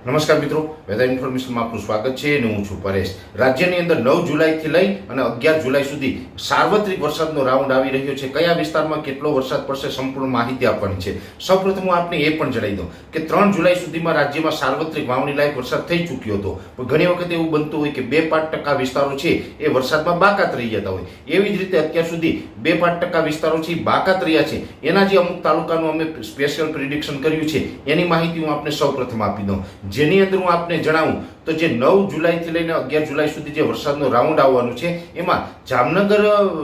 નમસ્કાર મિત્રો, વેધર ઇન્ફોર્મેશનમાં આપનું સ્વાગત છે અને હું છું પરેશ. રાજ્યની અંદર નવ જુલાઈથી લઈ અને અગિયાર જુલાઈ સુધી સાર્વત્રિક વરસાદનો રાઉન્ડ આવી રહ્યો છે. કયા વિસ્તારમાં કેટલો વરસાદ પડશે સંપૂર્ણ માહિતી આપવાની છે. સૌપ્રથમ હું આપને એ પણ જણાવી દઉં કે ત્રણ જુલાઈ સુધીમાં રાજ્યમાં સાર્વત્રિક વાવણી લાયક વરસાદ થઈ ચૂક્યો હતો. પણ ઘણી વખત એવું બનતું હોય કે બે પાંચ ટકા વિસ્તારો છે એ વરસાદમાં બાકાત રહી જતા હોય. એવી જ રીતે અત્યાર સુધી બે પાંચ ટકા વિસ્તારો છે બાકાત રહ્યા છે. એના જે અમુક તાલુકાનું અમે સ્પેશિયલ પ્રિડિક્શન કર્યું છે. એની માહિતી હું આપને સૌપ્રથમ આપી દઉં. જેની અંદર હું આપને જણાવું, તો જે નવ જુલાઈથી લઈને અગિયાર જુલાઈ સુધી જે વરસાદનો રાઉન્ડ આવવાનું છે, એમાં જામનગર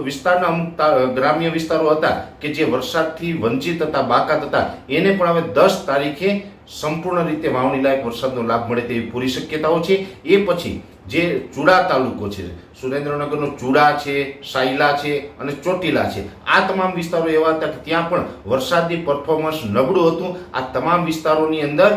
વિસ્તારના અમુક ગ્રામ્ય વિસ્તારો હતા કે જે વરસાદથી વંચિત હતા, બાકાત હતા, એને પણ હવે દસ તારીખે સંપૂર્ણ રીતે વાવણી લાયક વરસાદનો લાભ મળે તેવી પૂરી શક્યતાઓ છે. એ પછી જે ચુડા તાલુકો છે, સુરેન્દ્રનગરનો ચુડા છે, સાયલા છે અને ચોટીલા છે, આ તમામ વિસ્તારો એવા હતા કે ત્યાં પણ વરસાદની પરફોર્મન્સ નબળું હતું. આ તમામ વિસ્તારોની અંદર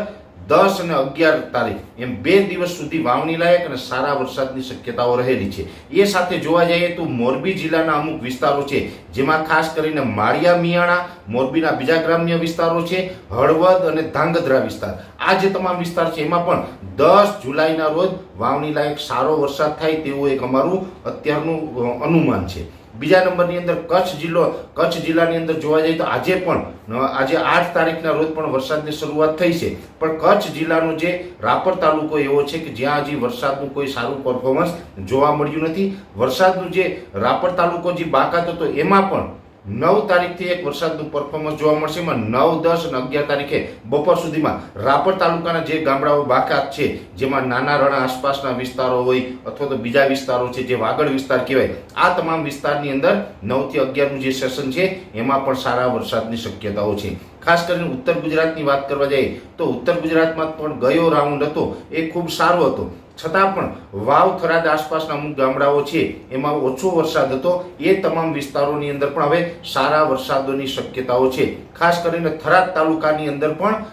દસ અને અગિયાર તારીખ. એમ બે દિવસ સુધી વાવણી લાયક અને સારા વરસાદની શક્યતાઓ રહેલી છે. એ સાથે જોવા જઈએ તો મોરબી જિલ્લાના અમુક વિસ્તારો છે, જેમાં ખાસ કરીને માળિયા, મિયાણા, મોરબીના બીજા ગ્રામ્ય વિસ્તારો છે, હળવદ અને ધાંગધ્રા વિસ્તાર. આ જે તમામ વિસ્તાર છે, એમાં પણ દસ જુલાઈના રોજ વાવણી લાયક સારો વરસાદ થાય તેવું એક અમારું અત્યારનું અનુમાન છે. બીજા નંબરની અંદર કચ્છ જિલ્લો, કચ્છ જિલ્લાની અંદર જોવા જઈએ તો આજે પણ આજે આઠ તારીખના રોજ પણ વરસાદની શરૂઆત થઈ છે. પણ કચ્છ જિલ્લાનો જે રાપર તાલુકો એવો છે કે જ્યાં હજી વરસાદનું કોઈ સારું પરફોર્મન્સ જોવા મળ્યું નથી. વરસાદનું જે રાપર તાલુકો જે બાકાત હતો એમાં પણ નવ તારીખથી એક વરસાદનું પરફોર્મન્સ જોવા મળશે. એમાં નવ, દસ અને અગિયાર તારીખે બપોર સુધીમાં રાપર તાલુકાના જે ગામડાઓ બાકાત છે, જેમાં નાના રણા આસપાસના વિસ્તારો હોય અથવા તો બીજા વિસ્તારો છે, જે વાગડ વિસ્તાર કહેવાય, આ તમામ વિસ્તારની અંદર નવથી અગિયારનું જે સેશન છે, એમાં પણ સારા વરસાદની શક્યતાઓ છે. ખાસ કરીને ઉત્તર ગુજરાતની વાત કરવા જઈએ તો ઉત્તર ગુજરાતમાં પણ ગયો રાઉન્ડ હતો. એ ખૂબ સારો હતો. છતાં પણ વાવ થરાદ આસપાસના અમુક ગામડાઓ છે, એમાં ઓછો વરસાદ હતો. એ તમામ વિસ્તારોની અંદર પણ હવે સારા વરસાદોની શક્યતાઓ છે. ખાસ કરીને થરાદ તાલુકાની અંદર પણ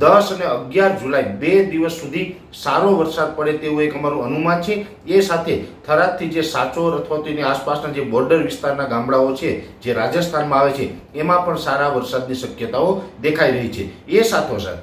દસ અને અગિયાર જુલાઈ બે દિવસ સુધી સારો વરસાદ પડે તેવું એક અમારું અનુમાન છે. એ સાથે થરાદથી જે સાચોર અથવા તો એની આસપાસના જે બોર્ડર વિસ્તારના ગામડાઓ છે, જે રાજસ્થાનમાં આવે છે, એમાં પણ સારા વરસાદની શક્યતાઓ દેખાઈ રહી છે. એ સાથોસાથ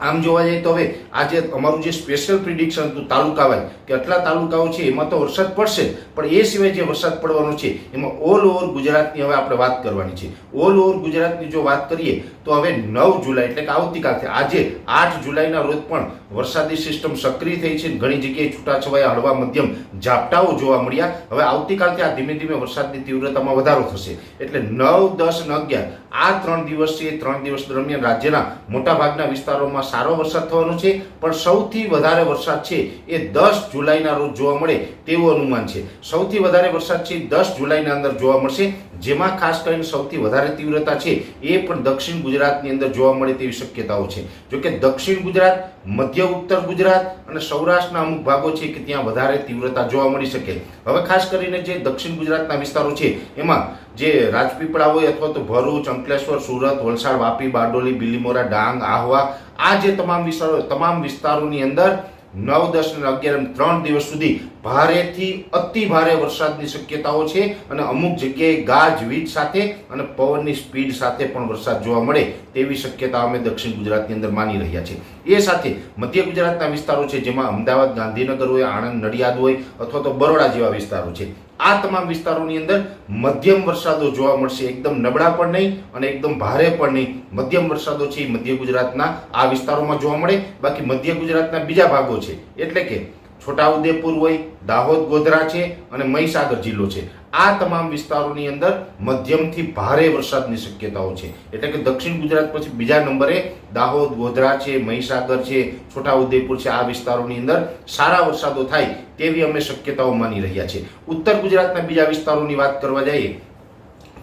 આમ જોવા જઈએ તો હવે આજે અમારું જે સ્પેશિયલ પ્રિડિક્શન હતું તાલુકાવાય કે આટલા તાલુકાઓ છે, એમાં તો વરસાદ પડશે, પણ એ સિવાય જે વરસાદ પડવાનો છે, એમાં ઓલ ઓવર ગુજરાતની હવે આપણે વાત કરવાની છે. ઓલ ઓવર ગુજરાતની જો વાત કરીએ, તો હવે નવ જુલાઈ, એટલે કે આવતીકાલથી, આજે આઠ જુલાઈના રોજ પણ વરસાદી સિસ્ટમ સક્રિય થઈ છે, ઘણી જગ્યાએ છૂટાછવાયા હળવા મધ્યમ ઝાપટાઓ જોવા મળ્યા. હવે આવતીકાલથી આ ધીમે ધીમે વરસાદની તીવ્રતામાં વધારો થશે. એટલે નવ, દસ અને અગિયાર, આ ત્રણ દિવસથી એ ત્રણ દિવસ દરમિયાન રાજ્યના મોટાભાગના વિસ્તારોમાં સારો વરસાદ થવાનો છે, પણ સૌથી વધારે વરસાદ છે એ દસ જુલાઈના રોજ જોવા મળે તેવું અનુમાન છે. સૌથી વધારે વરસાદ છે દસ જુલાઈના અંદર જોવા મળશે, જેમાં ખાસ કરીને સૌથી વધારે તીવ્રતા છે એ પણ દક્ષિણ ગુજરાતની અંદર જોવા મળે તેવી શક્યતાઓ છે. જોકે દક્ષિણ ગુજરાત, મધ્ય ઉત્તર ગુજરાત અને સૌરાષ્ટ્રના અમુક ભાગો છે કે ત્યાં વધારે તીવ્રતા જોવા મળી શકે. હવે ખાસ કરીને જે દક્ષિણ ગુજરાતના વિસ્તારો છે, એમાં જે રાજપીપળા હોય અથવા તો ભરૂચ, અંકલેશ્વર, સુરત, વલસાડ, વાપી, બારડોલી બિલીમોરા ડાંગ, આહવા, આ જે તમામ વિસ્તારો, તમામ વિસ્તારોની અંદર નવ, દસ અને અગિયાર ત્રણ દિવસ સુધી ભારેથી અતિ ભારે વરસાદની શક્યતાઓ છે અને અમુક જગ્યાએ ગાજ, વીજ સાથે અને પવનની સ્પીડ સાથે પણ વરસાદ જોવા મળે તેવી શક્યતા અમે દક્ષિણ ગુજરાતની અંદર માની રહ્યા છે એ સાથે મધ્ય ગુજરાતના વિસ્તારો છે, જેમાં અમદાવાદ, ગાંધીનગર હોય, આણંદ, નડિયાદ હોય અથવા તો બરોડા જેવા વિસ્તારો છે. આ તમામ વિસ્તારોની અંદર મધ્યમ વરસાદો જોવા મળશે. એકદમ નબળા પણ નહીં અને એકદમ ભારે પણ નહીં. મધ્યમ વરસાદો છે મધ્ય ગુજરાતના આ વિસ્તારોમાં જોવા મળે. બાકી મધ્ય ગુજરાતના બીજા ભાગો છે. એટલે કે છોટાઉદેપુર હોય, દાહોદ ગોધરા છે અને મહીસાગર જિલ્લો છે. આ તમામ વિસ્તારોની અંદર મધ્યમથી ભારે વરસાદની શક્યતાઓ છે. એટલે કે દક્ષિણ ગુજરાત પછી બીજા નંબરે દાહોદ ગોધરા છે, મહીસાગર છે, છોટાઉદેપુર છે, આ વિસ્તારોની અંદર સારા વરસાદો થાય તેવી અમે શક્યતાઓ માની રહ્યા છે ઉત્તર ગુજરાતના બીજા વિસ્તારોની વાત કરવા જઈએ,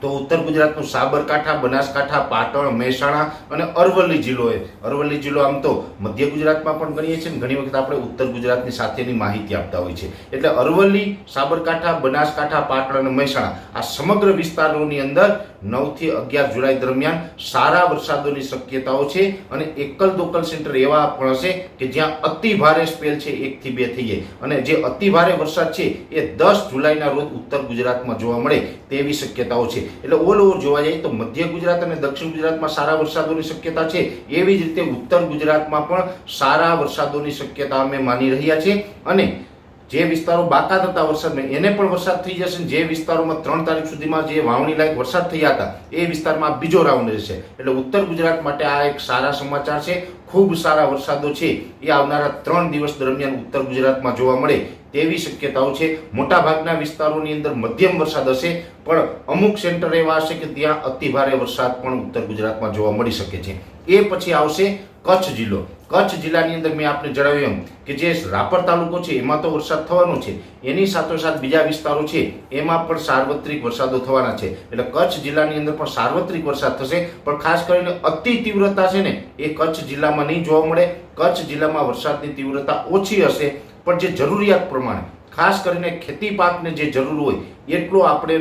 તો ઉત્તર ગુજરાતનું સાબરકાંઠા, બનાસકાંઠા, પાટણ, મહેસાણા અને અરવલ્લી જિલ્લો અરવલ્લી જિલ્લો આમ તો મધ્ય ગુજરાતમાં પણ ગણીએ છીએ ઘણી વખત આપણે ઉત્તર ગુજરાતની સાથેની માહિતી આપતા હોય છે એટલે અરવલ્લી, સાબરકાંઠા, બનાસકાંઠા, પાટણ અને મહેસાણા આ સમગ્ર વિસ્તારોની અંદર નવથી અગિયાર જુલાઈ દરમિયાન સારા વરસાદોની શક્યતાઓ છે અને એકલ દોકલ સેન્ટર એવા પણ હશે કે જ્યાં અતિ ભારે સ્પેલ છે એકથી બે થઈ જાય. અને જે અતિ ભારે વરસાદ છે એ દસ જુલાઈના રોજ ઉત્તર ગુજરાતમાં જોવા મળે તેવી શક્યતાઓ છે. એટલે ઓલ ઓવર જોવા જઈએ તો મધ્ય ગુજરાત અને દક્ષિણ ગુજરાતમાં સારા વરસાદોની શક્યતા છે. એવી જ રીતે ઉત્તર ગુજરાતમાં પણ સારા વરસાદોની શક્યતા અમે માની રહ્યા છીએ. અને જે વિસ્તારો બાકાત હતા વરસાદમાં એને પણ વરસાદ થઈ જશે જે વિસ્તારોમાં ત્રણ તારીખ સુધીમાં જે વાવણી લાયક વરસાદ થયા હતા, એ વિસ્તારમાં બીજો રાઉન્ડ રહેશે. એટલે ઉત્તર ગુજરાત માટે આ એક સારા સમાચાર છે, ખૂબ સારા વરસાદો છે, એ આવનારા ત્રણ દિવસ દરમિયાન ઉત્તર ગુજરાતમાં જોવા મળે તેવી શક્યતાઓ છે. મોટાભાગના વિસ્તારોની અંદર મધ્યમ વરસાદ હશે, પણ અમુક સેન્ટર એવા હશે કે ત્યાં અતિભારે વરસાદ પણ ઉત્તર ગુજરાતમાં જોવા મળી શકે છે. એ પછી આવશે કચ્છ જિલ્લો. કચ્છ જિલ્લાની અંદર મેં આપને જણાવ્યું એમ કે જે રાપર તાલુકો છે, એમાં તો વરસાદ થવાનો છે. એની સાથોસાથ બીજા વિસ્તારો છે, એમાં પણ સાર્વત્રિક વરસાદો થવાના છે. એટલે કચ્છ જિલ્લાની અંદર પણ સાર્વત્રિક વરસાદ થશે, પણ ખાસ કરીને અતિ તીવ્રતા છે ને, એ કચ્છ જિલ્લામાં નહીં જોવા મળે. કચ્છ જિલ્લામાં વરસાદની તીવ્રતા ઓછી હશે. પણ જે જરૂરિયાત પ્રમાણે ખાસ કરીને ખેતી પાકને જે જરૂર હોય, એટલો આપણે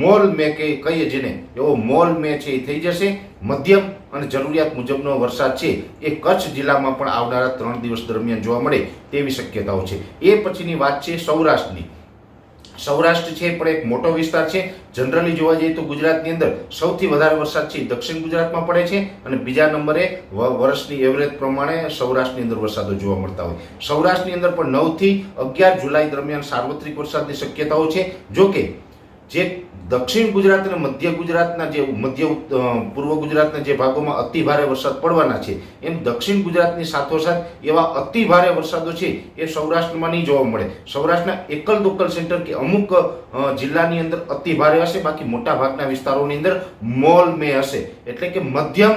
મોલ મે કે કહીએ જેને, એવો મોલ મે છે એ થઈ જશે. મધ્યમ અને જરૂરિયાત મુજબનો વરસાદ છે એ કચ્છ જિલ્લામાં પણ આવનારા ત્રણ દિવસ દરમિયાન જોવા મળે તેવી શક્યતાઓ છે. એ પછીની વાત છે સૌરાષ્ટ્રની. સૌરાષ્ટ્ર છે પણ એક મોટો વિસ્તાર છે. જનરલી જોવા જઈએ તો ગુજરાતની અંદર સૌથી વધારે વરસાદ છે દક્ષિણ ગુજરાતમાં પડે છે અને બીજા નંબરે વર્ષની એવરેજ પ્રમાણે સૌરાષ્ટ્રની અંદર વરસાદો જોવા મળતા હોય. સૌરાષ્ટ્રની અંદર પણ નવથી અગિયાર જુલાઈ દરમિયાન સાર્વત્રિક વરસાદની શક્યતાઓ છે. જોકે જે દક્ષિણ ગુજરાત અને મધ્ય ગુજરાતના જે, મધ્ય પૂર્વ ગુજરાતના જે ભાગોમાં અતિ ભારે વરસાદ પડવાના છે, એમ દક્ષિણ ગુજરાતની સાથોસાથ એવા અતિ ભારે વરસાદો છે, એ સૌરાષ્ટ્રમાં નહીં જોવા મળે. સૌરાષ્ટ્રના એકલ દોકલ સેન્ટર કે અમુક જિલ્લાની અંદર અતિ ભારે હશે, બાકી મોટા ભાગના વિસ્તારોની અંદર મોલ મે હશે. એટલે કે મધ્યમ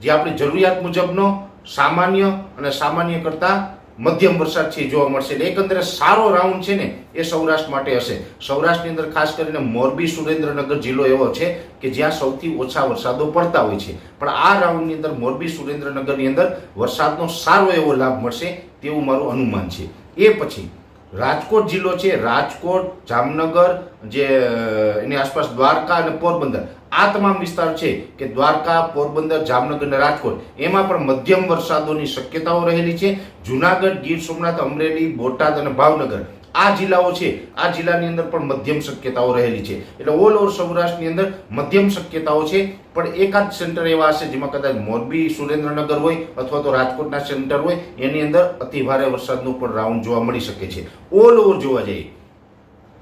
જે આપણી જરૂરિયાત મુજબનો સામાન્ય અને સામાન્ય કરતાં મધ્યમ વરસાદ છે જોવા મળશે એટલે એકંદરે સારો રાઉન્ડ છે ને એ સૌરાષ્ટ્ર માટે હશે. સૌરાષ્ટ્રની અંદર ખાસ કરીને મોરબી સુરેન્દ્રનગર જિલ્લો એવો છે કે જ્યાં સૌથી ઓછા વરસાદો પડતા હોય છે. પણ આ રાઉન્ડની અંદર મોરબી સુરેન્દ્રનગરની અંદર વરસાદનો સારો એવો લાભ મળશે તેવું મારું અનુમાન છે. એ પછી રાજકોટ જિલ્લો છે, રાજકોટ, જામનગર, જે એની આસપાસ દ્વારકા અને પોરબંદર. આ તમામ વિસ્તાર છે કે દ્વારકા, પોરબંદર, જામનગર અને રાજકોટ. એમાં પણ મધ્યમ વરસાદોની શક્યતાઓ રહેલી છે. જુનાગઢ, ગીર સોમનાથ, અમરેલી, બોટાદ અને ભાવનગર. આ જિલ્લાઓ છે. આ જિલ્લાની અંદર પણ મધ્યમ શક્યતાઓ રહેલી છે. એટલે ઓલ ઓવર સૌરાષ્ટ્રની અંદર મધ્યમ શક્યતાઓ છે. પણ એકાદ સેન્ટર એવા હશે જેમાં કદાચ મોરબી સુરેન્દ્રનગર હોય અથવા તો રાજકોટના સેન્ટર હોય, એની અંદર અતિ ભારે વરસાદનું પણ રાઉન્ડ જોવા મળી શકે છે. ઓલ ઓવર જોવા જઈએ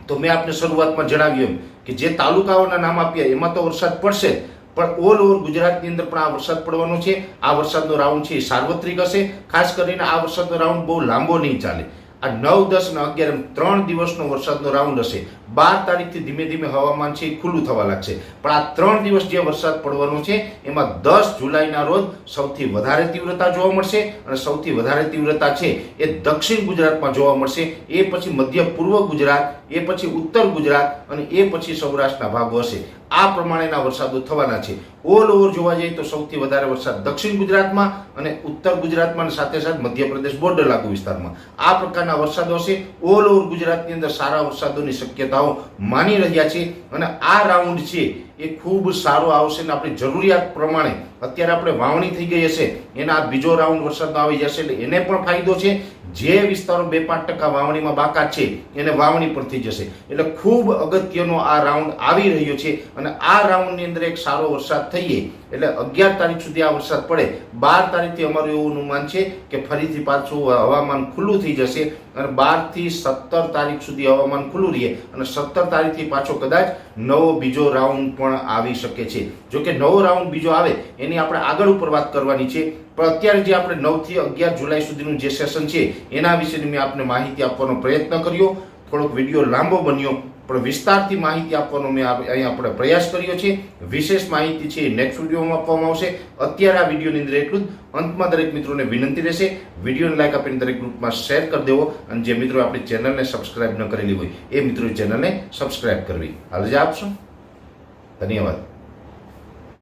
તો મેં આપને શરૂઆતમાં જણાવ્યું કે જે તાલુકાઓના નામ આપ્યા, એમાં તો વરસાદ પડશે, પણ ઓલ ઓવર ગુજરાતની અંદર પણ આ વરસાદ પડવાનો છે. આ વરસાદનો રાઉન્ડ છે એ સાર્વત્રિક હશે. ખાસ કરીને આ વરસાદનો રાઉન્ડ બહુ લાંબો નહીં ચાલે. આ નવ, દસ અને અગિયાર એમ ત્રણ દિવસનો વરસાદનો રાઉન્ડ હશે. બાર તારીખથી ધીમે ધીમે હવામાન છે એ ખુલ્લું થવા લાગશે. પણ આ ત્રણ દિવસ જે વરસાદ પડવાનો છે, એમાં દસ જુલાઈના રોજ સૌથી વધારે તીવ્રતા જોવા મળશે અને સૌથી વધારે તીવ્રતા છે એ દક્ષિણ ગુજરાતમાં જોવા મળશે. એ પછી મધ્ય પૂર્વ ગુજરાત, એ પછી ઉત્તર ગુજરાત અને એ પછી સૌરાષ્ટ્રના ભાગો હશે. આ પ્રમાણેના વરસાદો થવાના છે. ઓલ ઓવર જોવા જઈએ તો સૌથી વધારે વરસાદ દક્ષિણ ગુજરાતમાં અને ઉત્તર ગુજરાતમાં સાથે સાથે મધ્યપ્રદેશ બોર્ડર લાગુ વિસ્તારમાં. આ પ્રકારના વરસાદો હશે. ઓલ ઓવર ગુજરાતની અંદર સારા વરસાદોની શક્યતાઓ માની રહ્યા છે અને આ રાઉન્ડ છે એ ખૂબ સારો આવશે અને આપણી જરૂરિયાત પ્રમાણે અત્યારે આપણે વાવણી થઈ ગઈ હશે, એના બીજો રાઉન્ડ વરસાદનો આવી જશે એટલે એને પણ ફાયદો છે જે વિસ્તારો બે પાંચ ટકા વાવણીમાં બાકાત છે, એને વાવણી પરથી જશે. એટલે ખૂબ અગત્યનો આ રાઉન્ડ આવી રહ્યો છે અને આ રાઉન્ડની અંદર એક સારો વરસાદ થઈએ, એટલે અગિયાર તારીખ સુધી આ વરસાદ પડે. બાર તારીખથી અમારું એવું અનુમાન છે કે ફરીથી પાછું હવામાન ખુલ્લું થઈ જશે અને બારથી સત્તર તારીખ સુધી હવામાન ખુલ્લું રહે અને સત્તર તારીખથી પાછો કદાચ નવો બીજો રાઉન્ડ પણ આવી શકે છે. જો કે નવો રાઉન્ડ બીજો આવે, એની આપણે આગળ ઉપર વાત કરવાની છે. પણ અત્યારે જે આપણે નવથી અગિયાર જુલાઈ સુધીનું જે સેશન છે એના વિશેની મેં આપને માહિતી આપવાનો પ્રયત્ન કર્યો. થોડોક વીડિયો લાંબો બન્યો, પણ વિસ્તારથી માહિતી આપવાનો મેં અહીંયા આપણે પ્રયાસ કર્યો છે. વિશેષ માહિતી છે નેક્સ્ટ વિડીયોમાં આપવામાં આવશે. અત્યારે આ વિડીયોની અંદર એટલું જ. અંતમાં દરેક મિત્રોને વિનંતી રહેશે. વિડીયોને લાઈક આપીને દરેક ગ્રુપમાં શેર કરી દેવો. અને જે મિત્રો આપણી ચેનલને સબસ્ક્રાઇબ ન કરેલી હોય, એ મિત્રો ચેનલને સબસ્ક્રાઇબ કરવી. હાલ જ આપશો ધન્યવાદ.